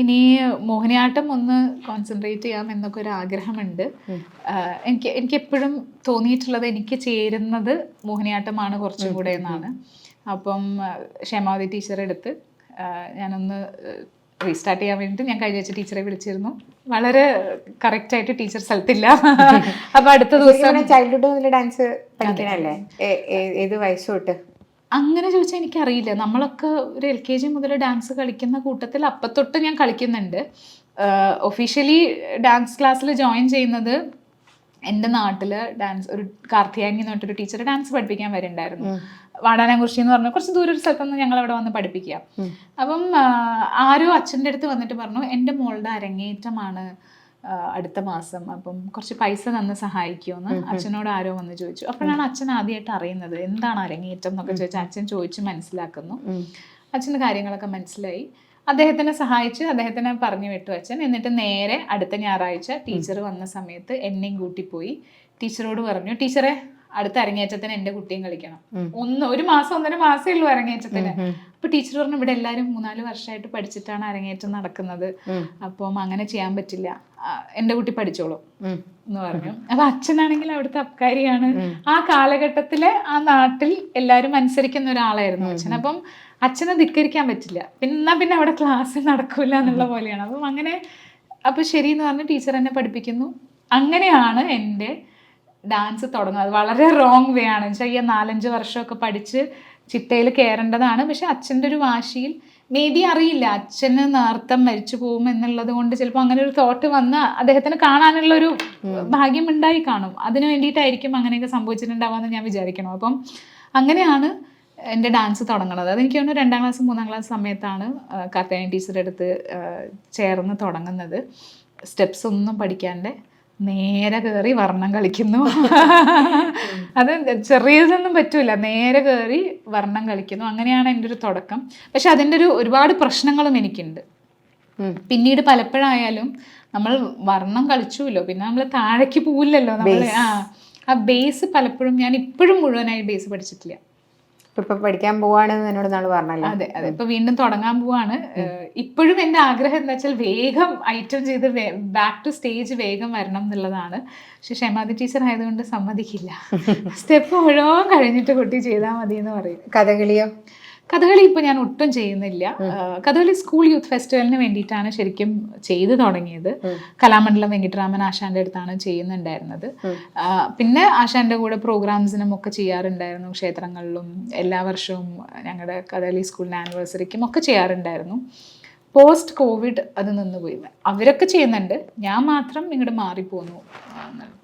ഇനി മോഹിനിയാട്ടം ഒന്ന് കോൺസെൻട്രേറ്റ് ചെയ്യാം എന്നൊക്കെ ഒരു ആഗ്രഹമുണ്ട് എനിക്ക് എനിക്ക് എപ്പോഴും തോന്നിയിട്ടുള്ളത് എനിക്ക് ചേരുന്നത് മോഹിനിയാട്ടമാണ് കുറച്ചും കൂടെ എന്നാണ്. അപ്പം ക്ഷേമാവതി ടീച്ചറെ എടുത്ത് ഞാനൊന്ന് റീസ്റ്റാർട്ട് ചെയ്യാൻ വേണ്ടിയിട്ട് ഞാൻ കഴിഞ്ഞ ആഴ്ച ടീച്ചറെ വിളിച്ചിരുന്നു. വളരെ കറക്റ്റ് ആയിട്ട് ടീച്ചർ സ്ഥലത്തില്ല. അപ്പൊ അടുത്ത ദിവസം ചൈൽഡ്ഹുഡ് മുതൽ ഡാൻസ് പഠിക്കണല്ലേ? ഏത് വയസ്സ് തൊട്ട്? അങ്ങനെ ചോദിച്ചാൽ എനിക്കറിയില്ല. നമ്മളൊക്കെ ഒരു എൽ കെ ജി മുതൽ ഡാൻസ് കളിക്കുന്ന കൂട്ടത്തിൽ അപ്പത്തൊട്ട് ഞാൻ കളിക്കുന്നുണ്ട്. ഒഫീഷ്യലി ഡാൻസ് ക്ലാസ്സിൽ ജോയിൻ ചെയ്യുന്നത് എന്റെ നാട്ടിൽ ഡാൻസ് ഒരു കാർത്തിയാനി എന്ന് പറഞ്ഞിട്ടൊരു ടീച്ചർ ഡാൻസ് പഠിപ്പിക്കാൻ വരുന്നുണ്ടായിരുന്നു വാടാനാംകുറിശി എന്ന് പറഞ്ഞു. കുറച്ച് ദൂരൊരു ഒരു സ്ഥലത്തുനിന്ന് ഞങ്ങൾ അവിടെ വന്ന് പഠിപ്പിക്കുക. അപ്പം ആരോ അച്ഛന്റെ അടുത്ത് വന്നിട്ട് പറഞ്ഞു എന്റെ മോളുടെ അരങ്ങേറ്റമാണ് അടുത്ത മാസം. അപ്പം കുറച്ച് പൈസ തന്ന് സഹായിക്കുമെന്ന് അച്ഛനോട് ആരോ വന്ന് ചോദിച്ചു. അപ്പോഴാണ് അച്ഛൻ ആദ്യമായിട്ട് അറിയുന്നത് എന്താണ് അരങ്ങേറ്റം എന്നൊക്കെ ചോദിച്ചാൽ അച്ഛൻ ചോദിച്ച് മനസ്സിലാക്കുന്നു. അച്ഛന്റെ കാര്യങ്ങളൊക്കെ മനസ്സിലായി. അദ്ദേഹത്തിനെ സഹായിച്ച് അദ്ദേഹത്തിനെ പറഞ്ഞു വിട്ടു അച്ഛൻ. എന്നിട്ട് നേരെ അടുത്ത ഞായറാഴ്ച ടീച്ചർ വന്ന സമയത്ത് എന്നെയും കൂട്ടിപ്പോയി. ടീച്ചറോട് പറഞ്ഞു ടീച്ചറെ അടുത്ത അരങ്ങേറ്റത്തിന് എന്റെ കുട്ടിയും കളിക്കണം. ഒന്ന് ഒരു മാസം ഒന്നര മാസമേ ഉള്ളൂ അരങ്ങേറ്റത്തിന്. അപ്പൊ ടീച്ചർ പറഞ്ഞു ഇവിടെ എല്ലാവരും മൂന്നാൽ വർഷമായിട്ട് പഠിച്ചിട്ടാണ് അരങ്ങേറ്റം നടക്കുന്നത്. അപ്പം അങ്ങനെ ചെയ്യാൻ പറ്റില്ല. എന്റെ എന്റെ കുട്ടി പഠിച്ചോളൂ എന്ന് പറഞ്ഞു. അപ്പൊ അച്ഛനാണെങ്കിൽ അവിടുത്തെ അബ്കാരിയാണ്. ആ കാലഘട്ടത്തിലെ ആ നാട്ടിൽ എല്ലാരും അനുസരിക്കുന്ന ഒരാളായിരുന്നു അച്ഛൻ. അപ്പം അച്ഛനെ ധിക്കരിക്കാൻ പറ്റില്ല. പിന്നെ എന്നാ പിന്നെ അവിടെ ക്ലാസ് നടക്കൂല എന്നുള്ള പോലെയാണ്. അപ്പം അങ്ങനെ അപ്പൊ ശരി എന്ന് പറഞ്ഞ് ടീച്ചർ എന്നെ പഠിപ്പിക്കുന്നു. അങ്ങനെയാണ് എന്റെ ഡാൻസ് തുടങ്ങുന്നത്. വളരെ റോങ് വേ ആണ്. വെച്ചാൽ ഈ നാലഞ്ച് വർഷമൊക്കെ പഠിച്ച് ചിട്ടയിൽ കയറേണ്ടതാണ്. പക്ഷെ അച്ഛന്റെ ഒരു വാശിയിൽ മേ ബി അറിയില്ല. അച്ഛന് നേർത്തം മരിച്ചു പോകും എന്നുള്ളത് കൊണ്ട് ചിലപ്പോൾ അങ്ങനെ ഒരു തോട്ട് വന്ന് അദ്ദേഹത്തിന് കാണാനുള്ള ഒരു ഭാഗ്യം ഉണ്ടായി കാണും. അതിന് വേണ്ടിയിട്ടായിരിക്കും അങ്ങനെയൊക്കെ സംഭവിച്ചിട്ടുണ്ടാവാന്ന് ഞാൻ വിചാരിക്കണം. അപ്പം അങ്ങനെയാണ് എന്റെ ഡാൻസ് തുടങ്ങുന്നത് അതെനിക്ക് തോന്നുന്നു രണ്ടാം ക്ലാസ് മൂന്നാം ക്ലാസ് സമയത്താണ് കാർത്തേനി ടീച്ചറുടെ അടുത്ത് ചേർന്ന് തുടങ്ങുന്നത്. സ്റ്റെപ്സ് ഒന്നും പഠിക്കാണ്ട് നേരെ കയറി വർണം കളിക്കുന്നു. അത് ചെറിയതൊന്നും പറ്റൂല. നേരെ കയറി വർണം കളിക്കുന്നു. അങ്ങനെയാണ് എന്റെ ഒരു തുടക്കം. പക്ഷെ അതിന്റെ ഒരു ഒരുപാട് പ്രശ്നങ്ങളും എനിക്കുണ്ട്. പിന്നീട് പലപ്പോഴായാലും നമ്മൾ വർണം കളിച്ചുല്ലോ. പിന്നെ നമ്മൾ താഴേക്ക് പോവില്ലല്ലോ നമ്മൾ ആ ആ ബേസ് പലപ്പോഴും ഞാൻ ഇപ്പോഴും മുഴുവനായി ബേസ് പഠിച്ചിട്ടില്ല. ഇപ്പൊ പഠിക്കാൻ പോവാണെന്ന് എന്നോട് നാൾ പറഞ്ഞല്ലോ. അതെ അതെ. ഇപ്പൊ വീണ്ടും തുടങ്ങാൻ പോവാണ്. ഇപ്പോഴും എന്റെ ആഗ്രഹം എന്താ വെച്ചാൽ വേഗം ഐറ്റം ചെയ്ത് ബാക്ക് ടു സ്റ്റേജ് വേഗം വരണം എന്നുള്ളതാണ്. പക്ഷെ ക്ഷമാതി ടീച്ചർ ആയതുകൊണ്ട് സമ്മതിക്കില്ല. സ്റ്റെപ്പ് മുഴുവൻ കഴിഞ്ഞിട്ട് കുട്ടി ചെയ്താൽ മതി എന്ന് പറയും. കഥകളിയോ? കഥകളി ഇപ്പൊ ഞാൻ ഒട്ടും ചെയ്യുന്നില്ല. കഥകളി സ്കൂൾ യൂത്ത് ഫെസ്റ്റിവലിന് വേണ്ടിയിട്ടാണ് ശരിക്കും ചെയ്തു തുടങ്ങിയത്. കലാമണ്ഡലം വെങ്കിട്ടരാമൻ ആശാന്റെ അടുത്താണ് ചെയ്യുന്നുണ്ടായിരുന്നത്. പിന്നെ ആശാന്റെ കൂടെ പ്രോഗ്രാംസിനും ഒക്കെ ചെയ്യാറുണ്ടായിരുന്നു. ക്ഷേത്രങ്ങളിലും എല്ലാ വർഷവും ഞങ്ങളുടെ കഥകളി സ്കൂളിന് ആനിവേഴ്സറിക്കും ഒക്കെ ചെയ്യാറുണ്ടായിരുന്നു. പോസ്റ്റ് കോവിഡ് അത് നിന്നുപോയി. അവരൊക്കെ ചെയ്യുന്നുണ്ട്. ഞാൻ മാത്രം ഇങ്ങോട്ട് മാറിപ്പോന്നു. എന്നുള്ളത്.